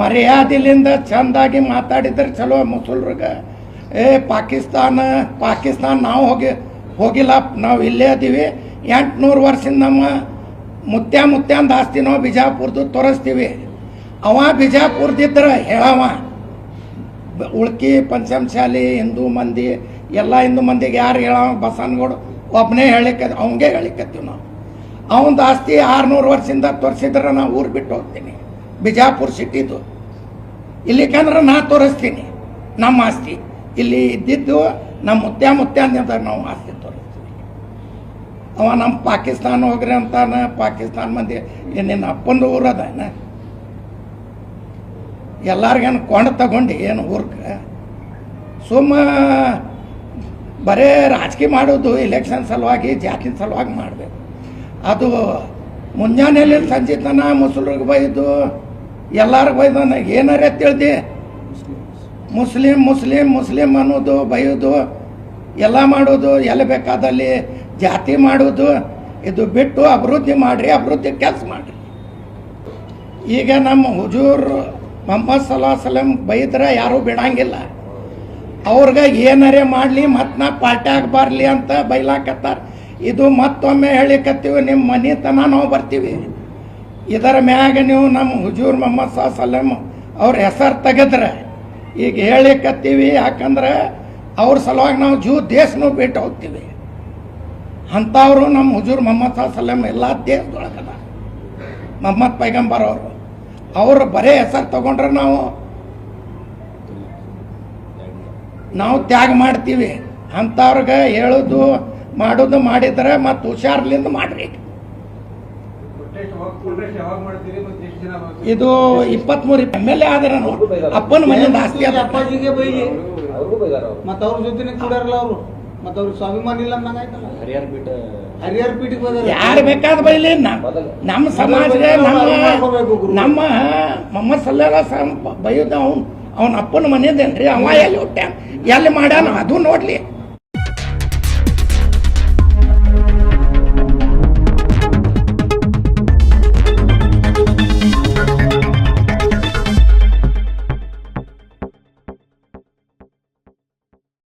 ಮರ್ಯಾದೆಲಿಂದ ಚಂದಾಗಿ ಮಾತಾಡಿದ್ರೆ ಚಲೋ ಮುಸಲ್ರಿಗ. ಏ, ಪಾಕಿಸ್ತಾನ ಪಾಕಿಸ್ತಾನ ನಾವು ಹೋಗಿ, ಹೋಗಿಲ್ಲ, ನಾವು ಇಲ್ಲೇ ಅದೀವಿ ಎಂಟುನೂರು ವರ್ಷದಿಂದ ನಮ್ಮ ಮುತ್ಯ ಮುತ್ಯಾಂದ ಆಸ್ತಿ ನಾವು ಬಿಜಾಪುರದ್ದು ತೋರಿಸ್ತೀವಿ. ಅವ ಬಿಜಾಪುರದಿದ್ರೆ ಹೇಳವ. ಉಳ್ಕಿ ಪಂಚಮಶಾಲಿ ಹಿಂದೂ ಮಂದಿ, ಎಲ್ಲ ಹಿಂದೂ ಮಂದಿಗೆ ಯಾರು ಹೇಳವ? ಬಸನ್ಗೋಡು ಒಬ್ಬನೇ ಹೇಳಿಕ, ಅವಂಗೆ ಹೇಳಿಕತ್ತೀವಿ ನಾವು. ಅವನದು ಆಸ್ತಿ ಆರುನೂರು ವರ್ಷದಿಂದ ತೋರಿಸಿದ್ರೆ ನಾವು ಊರು ಬಿಟ್ಟು ಹೋಗ್ತೀನಿ. ಬಿಜಾಪುರ ಸಿಟಿದು ಇಲ್ಲಿಕಂದ್ರೆ ನಾ ತೋರಿಸ್ತೀನಿ. ನಮ್ಮ ಆಸ್ತಿ. ಇಲ್ಲಿ ಇದ್ದಿದ್ದು ನಮ್ಮ ಮುತ್ಯ ಮುತ್ಯ ಅಂತ ನಾವು ಆಸ್ತಿ ತೋರಿಸ್ತೀವಿ. ಅವ ನಮ್ಮ ಪಾಕಿಸ್ತಾನ ಹೋಗ್ರಿ ಅಂತಾನ, ಪಾಕಿಸ್ತಾನ ಮಂದಿ ಏನೇನು ಅಪ್ಪಂದು ಊರದಾನ ಎಲ್ಲಾರ್ಗೇನು ಕೊಂಡ ತಗೊಂಡು ಏನು ಊರ್ಗೆ ಸುಮ್ಮ ಬರೇ ರಾಜಕೀಯ ಮಾಡೋದು ಎಲೆಕ್ಷನ್ ಸಲುವಾಗಿ, ಜಾತಿನ ಸಲುವಾಗಿ ಮಾಡಬೇಕು. ಅದು ಮುಂಜಾನೆಯಲ್ಲಿ ಸಂಜೆ ತನ ಮುಸಲ್ರಿಗೆ ಬೈದು ಎಲ್ಲರಿಗೂ ಬೈದು ನನಗೆ ಏನಾರೇ ತಿಳಿದಿ? ಮುಸ್ಲಿಂ ಮುಸ್ಲಿಂ ಮುಸ್ಲಿಂ ಅನ್ನೋದು, ಬೈಯೋದು, ಎಲ್ಲ ಮಾಡೋದು, ಎಲ್ಲಿ ಬೇಕಾದಲ್ಲಿ ಜಾತಿ ಮಾಡೋದು, ಇದು ಬಿಟ್ಟು ಅಭಿವೃದ್ಧಿ ಮಾಡಿರಿ, ಅಭಿವೃದ್ಧಿ ಕೆಲಸ ಮಾಡಿರಿ. ಈಗ ನಮ್ಮ ಹುಜೂರ್ ಮೊಹಮ್ಮದ್ ಸಲಾ ಸಲಂ ಬೈದ್ರೆ ಯಾರೂ ಬಿಡಂಗಿಲ್ಲ. ಅವ್ರಿಗೆ ಏನಾರೇ ಮಾಡಲಿ, ಮತ್ತು ನಾ ಪಾರ್ಟ್ಯಾಗ ಬರಲಿ ಅಂತ ಬೈಲಾಕತ್ತಾರ. ಇದು ಮತ್ತೊಮ್ಮೆ ಹೇಳಿಕತ್ತೀವಿ, ನಿಮ್ಮ ಮನೆತನ ನಾವು ಬರ್ತೀವಿ. ಇದರ ಮ್ಯಾಗ ನೀವು ನಮ್ಮ ಹುಜೂರ್ ಮೊಹಮ್ಮದ್ ಸಾ ಸಲಮ್ ಅವ್ರ ಹೆಸರು ತೆಗೆದ್ರೆ ಈಗ ಹೇಳಿಕತ್ತೀವಿ, ಯಾಕಂದ್ರೆ ಅವ್ರ ಸಲುವಾಗಿ ನಾವು ಜೂ ದೇಶನೂ ಬಿಟ್ಟು ಹೋಗ್ತೀವಿ. ಅಂಥವ್ರು ನಮ್ಮ ಹುಜೂರ್ ಮೊಹಮ್ಮದ್ ಸಾ ಸಲಮ್ ಎಲ್ಲ ದೇಶದೊಳಗದ. ಮೊಹಮ್ಮದ್ ಪೈಗಂಬರ್ ಅವರು. ಅವರು ಬರೇ ಹೆಸರು ತಗೊಂಡ್ರೆ ನಾವು ನಾವು ತ್ಯಾಗ ಮಾಡ್ತೀವಿ. ಅಂಥವ್ರಿಗೆ ಹೇಳೋದು, ಮಾಡೋದು ಮಾಡಿದ್ರೆ ಮತ್ತು ಹುಷಾರ್ಲಿಂದ ಮಾಡ್ರಿ. ಇದು ಇಪ್ಪತ್ಮೂರು ಎಂ ಎಲ್ ಎ ಆದ್ರೆ ಅಪ್ಪನ ಮನೆ ಜಾಸ್ತಿ ಅದ. ಅಪ್ಪಾಜಿಗೆ ಬೈಲಿ? ಮತ್ತ ಅವ್ರ ಜೊತೆನೆ ಕೂಡಾರಲ್ಲ ಅವರು. ಮತ್ತ ಅವ್ರ ಸ್ವಾಭಿಮಾನ ಇಲ್ಲ ಅನ್ನಂಗಾಯ್ತಲ್ಲ ಪೀಠ ಬಿಟ್ಟ ಹರಿಹರ ಪೀಠಕ್ಕೆ ಬೈದಾರ ಯಾರು ಬೇಕಾದ ಬೈಲಿ? ನಮ್ಮ ಸಮಾಜ ಸಮಾಜಕ್ಕೆ ನಮ್ಮ ನಮ್ಮ ಮೊಹಮ್ಮದ್ ಸಲ್ಲಾರ ಬೈಯೋದು ಅವ್ನು ಅವನ ಅಪ್ಪನ ಮನೆಯದೇನ್ರಿ? ಅವ ಎಲ್ಲಿ ಹುಟ್ಟ ಎಲ್ಲಿ ಮಾಡ್ಯಾನ? ಅದು ನೋಡ್ಲಿ.